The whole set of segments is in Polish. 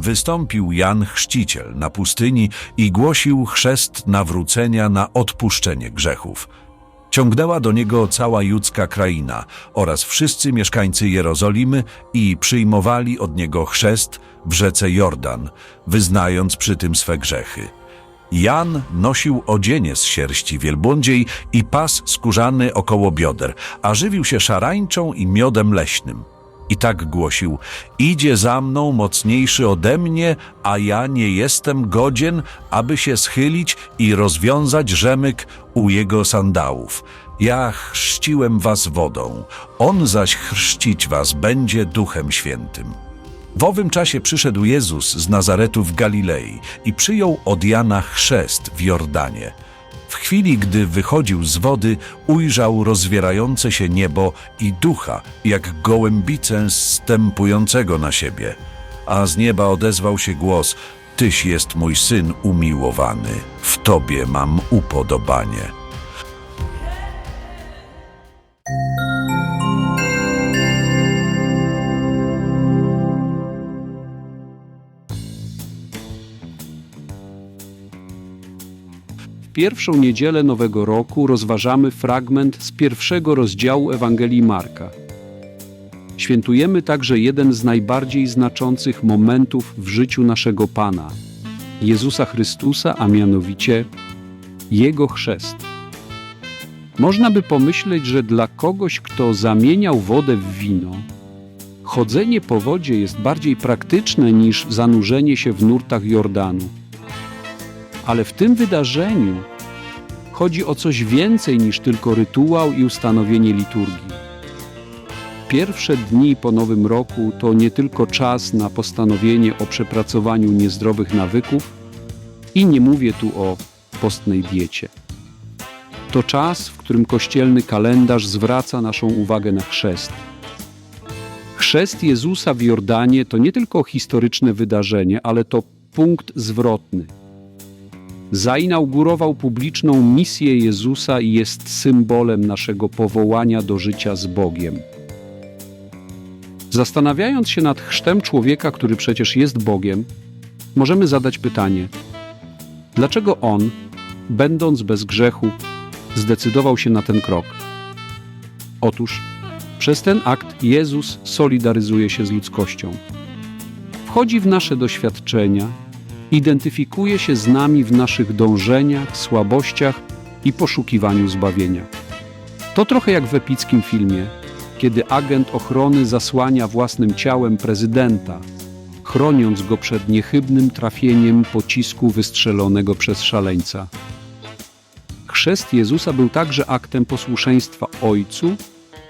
wystąpił Jan Chrzciciel na pustyni i głosił chrzest nawrócenia na odpuszczenie grzechów. Ciągnęła do niego cała judzka kraina oraz wszyscy mieszkańcy Jerozolimy i przyjmowali od niego chrzest w rzece Jordan, wyznając przy tym swe grzechy. Jan nosił odzienie z sierści wielbłądziej i pas skórzany około bioder, a żywił się szarańczą i miodem leśnym. I tak głosił: Idzie za mną mocniejszy ode mnie, a ja nie jestem godzien, aby się schylić i rozwiązać rzemyk u jego sandałów. Ja chrzciłem was wodą, on zaś chrzcić was będzie duchem świętym. W owym czasie przyszedł Jezus z Nazaretu w Galilei i przyjął od Jana chrzest w Jordanie. W chwili, gdy wychodził z wody, ujrzał rozwierające się niebo i ducha, jak gołębicę stępującego na siebie. A z nieba odezwał się głos: Tyś jest mój syn umiłowany, w tobie mam upodobanie. Pierwszą niedzielę Nowego Roku rozważamy fragment z pierwszego rozdziału Ewangelii Marka. Świętujemy także jeden z najbardziej znaczących momentów w życiu naszego Pana, Jezusa Chrystusa, a mianowicie Jego chrzest. Można by pomyśleć, że dla kogoś, kto zamieniał wodę w wino, chodzenie po wodzie jest bardziej praktyczne niż zanurzenie się w nurtach Jordanu. Ale w tym wydarzeniu chodzi o coś więcej niż tylko rytuał i ustanowienie liturgii. Pierwsze dni po Nowym Roku to nie tylko czas na postanowienie o przepracowaniu niezdrowych nawyków i nie mówię tu o postnej diecie. To czas, w którym kościelny kalendarz zwraca naszą uwagę na chrzest. Chrzest Jezusa w Jordanie to nie tylko historyczne wydarzenie, ale to punkt zwrotny – zainaugurował publiczną misję Jezusa i jest symbolem naszego powołania do życia z Bogiem. Zastanawiając się nad chrztem człowieka, który przecież jest Bogiem, możemy zadać pytanie: dlaczego on, będąc bez grzechu, zdecydował się na ten krok? Otóż przez ten akt Jezus solidaryzuje się z ludzkością. Wchodzi w nasze doświadczenia identyfikuje się z nami w naszych dążeniach, słabościach i poszukiwaniu zbawienia. To trochę jak w epickim filmie, kiedy agent ochrony zasłania własnym ciałem prezydenta, chroniąc go przed niechybnym trafieniem pocisku wystrzelonego przez szaleńca. Chrzest Jezusa był także aktem posłuszeństwa Ojcu,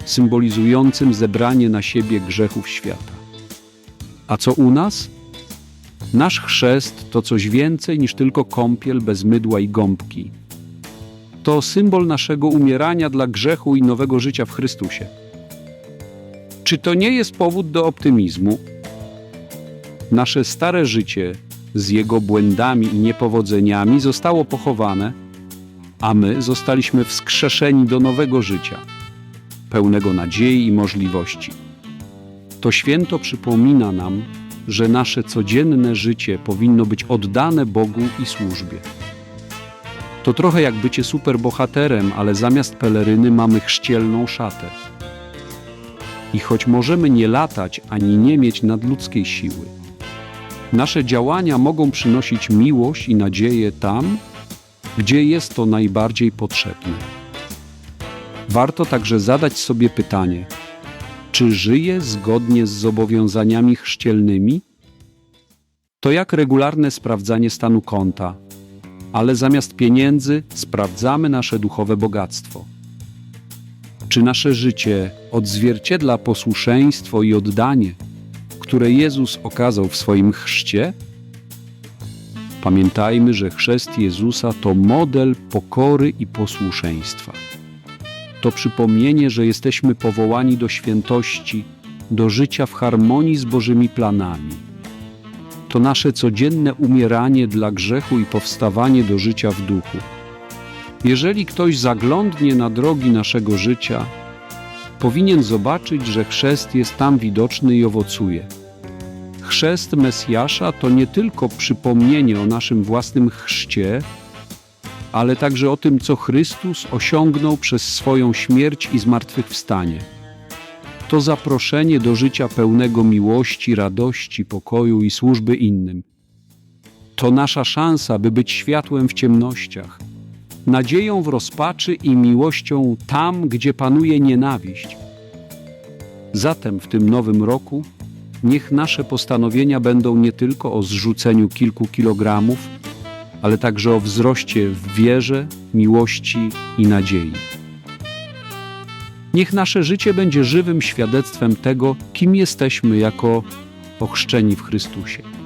symbolizującym zebranie na siebie grzechów świata. A co u nas? Nasz chrzest to coś więcej niż tylko kąpiel bez mydła i gąbki. To symbol naszego umierania dla grzechu i nowego życia w Chrystusie. Czy to nie jest powód do optymizmu? Nasze stare życie z jego błędami i niepowodzeniami zostało pochowane, a my zostaliśmy wskrzeszeni do nowego życia, pełnego nadziei i możliwości. To święto przypomina nam, że nasze codzienne życie powinno być oddane Bogu i służbie. To trochę jak bycie superbohaterem, ale zamiast peleryny mamy chrzcielną szatę. I choć możemy nie latać ani nie mieć nadludzkiej siły, nasze działania mogą przynosić miłość i nadzieję tam, gdzie jest to najbardziej potrzebne. Warto także zadać sobie pytanie – czy żyje zgodnie z zobowiązaniami chrzcielnymi? To jak regularne sprawdzanie stanu konta, ale zamiast pieniędzy sprawdzamy nasze duchowe bogactwo. Czy nasze życie odzwierciedla posłuszeństwo i oddanie, które Jezus okazał w swoim chrzcie? Pamiętajmy, że chrzest Jezusa to model pokory i posłuszeństwa to przypomnienie, że jesteśmy powołani do świętości, do życia w harmonii z Bożymi planami. To nasze codzienne umieranie dla grzechu i powstawanie do życia w duchu. Jeżeli ktoś zaglądnie na drogi naszego życia, powinien zobaczyć, że chrzest jest tam widoczny i owocuje. Chrzest Mesjasza to nie tylko przypomnienie o naszym własnym chrzcie, ale także o tym, co Chrystus osiągnął przez swoją śmierć i zmartwychwstanie. To zaproszenie do życia pełnego miłości, radości, pokoju i służby innym. To nasza szansa, by być światłem w ciemnościach, nadzieją w rozpaczy i miłością tam, gdzie panuje nienawiść. Zatem w tym nowym roku niech nasze postanowienia będą nie tylko o zrzuceniu kilku kilogramów, ale także o wzroście w wierze, miłości i nadziei. Niech nasze życie będzie żywym świadectwem tego, kim jesteśmy jako ochrzczeni w Chrystusie.